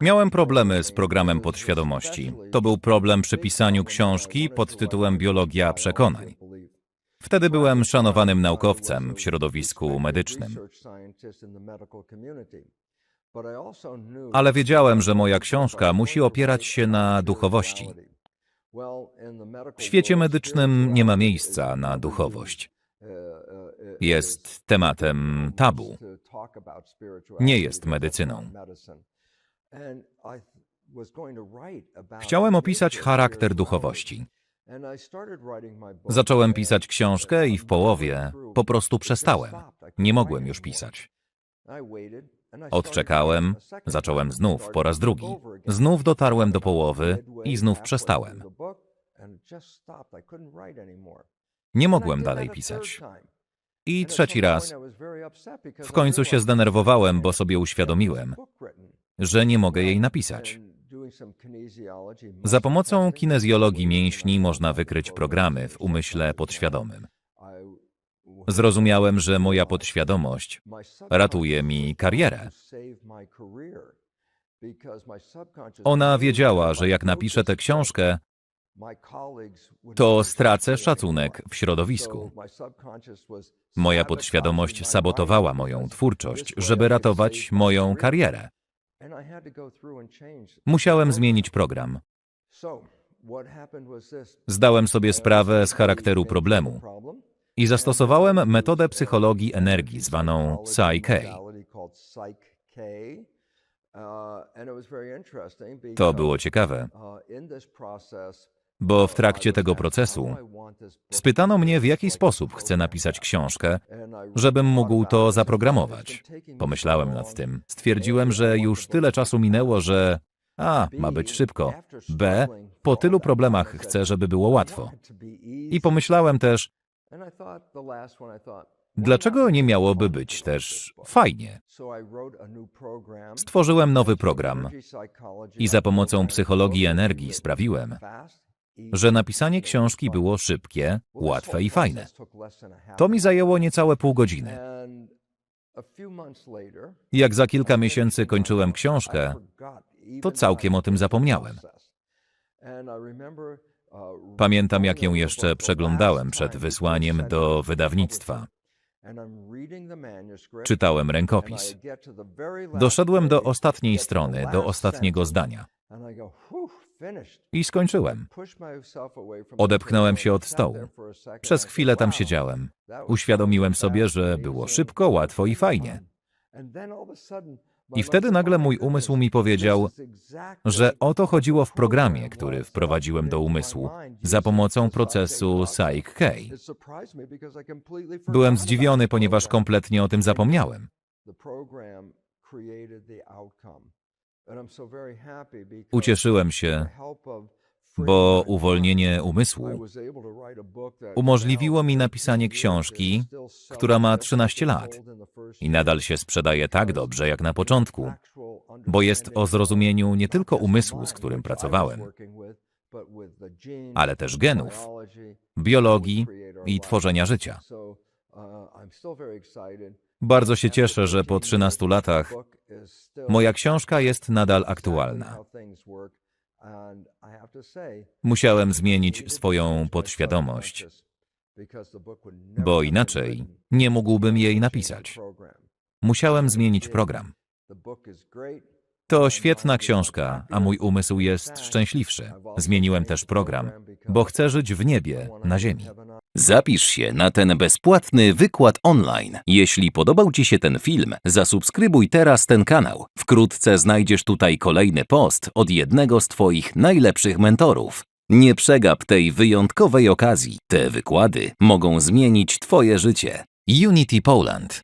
Miałem problemy z programem podświadomości. To był problem przy pisaniu książki pod tytułem Biologia przekonań. Wtedy byłem szanowanym naukowcem w środowisku medycznym. Ale wiedziałem, że moja książka musi opierać się na duchowości. W świecie medycznym nie ma miejsca na duchowość. Jest tematem tabu. Nie jest medycyną. Chciałem opisać charakter duchowości. Zacząłem pisać książkę i w połowie po prostu przestałem. Nie mogłem już pisać. Odczekałem, zacząłem znów po raz drugi. Znów dotarłem do połowy i znów przestałem. Nie mogłem dalej pisać. I trzeci raz. W końcu się zdenerwowałem, bo sobie uświadomiłem, że nie mogę jej napisać. Za pomocą kinezjologii mięśni można wykryć programy w umyśle podświadomym. Zrozumiałem, że moja podświadomość ratuje mi karierę. Ona wiedziała, że jak napiszę tę książkę, to stracę szacunek w środowisku. Moja podświadomość sabotowała moją twórczość, żeby ratować moją karierę. Musiałem zmienić program. Zdałem sobie sprawę z charakteru problemu i zastosowałem metodę psychologii energii zwaną Psyche. To było ciekawe, bo w trakcie tego procesu spytano mnie, w jaki sposób chcę napisać książkę, żebym mógł to zaprogramować. Pomyślałem nad tym. Stwierdziłem, że już tyle czasu minęło, że A. Ma być szybko. B. Po tylu problemach chcę, żeby było łatwo. I pomyślałem też, dlaczego nie miałoby być też fajnie? Stworzyłem nowy program i za pomocą psychologii energii sprawiłem, że napisanie książki było szybkie, łatwe i fajne. To mi zajęło niecałe pół godziny. Jak za kilka miesięcy kończyłem książkę, to całkiem o tym zapomniałem. Pamiętam, jak ją jeszcze przeglądałem przed wysłaniem do wydawnictwa. Czytałem rękopis. Doszedłem do ostatniej strony, do ostatniego zdania. I skończyłem. Odepchnąłem się od stołu. Przez chwilę tam siedziałem. Uświadomiłem sobie, że było szybko, łatwo i fajnie. I wtedy nagle mój umysł mi powiedział, że o to chodziło w programie, który wprowadziłem do umysłu za pomocą procesu Psych-K. Byłem zdziwiony, ponieważ kompletnie o tym zapomniałem. Ucieszyłem się, bo uwolnienie umysłu umożliwiło mi napisanie książki, która ma 13 lat. i nadal się sprzedaje tak dobrze jak na początku, bo jest o zrozumieniu nie tylko umysłu, z którym pracowałem, ale też genów, biologii i tworzenia życia. Bardzo się cieszę, że po 13 latach moja książka jest nadal aktualna. Musiałem zmienić swoją podświadomość, bo inaczej nie mógłbym jej napisać. Musiałem zmienić program. To świetna książka, a mój umysł jest szczęśliwszy. Zmieniłem też program, bo chcę żyć w niebie, na ziemi. Zapisz się na ten bezpłatny wykład online. Jeśli podobał Ci się ten film, zasubskrybuj teraz ten kanał. Wkrótce znajdziesz tutaj kolejny post od jednego z Twoich najlepszych mentorów. Nie przegap tej wyjątkowej okazji. Te wykłady mogą zmienić Twoje życie. Unity Poland.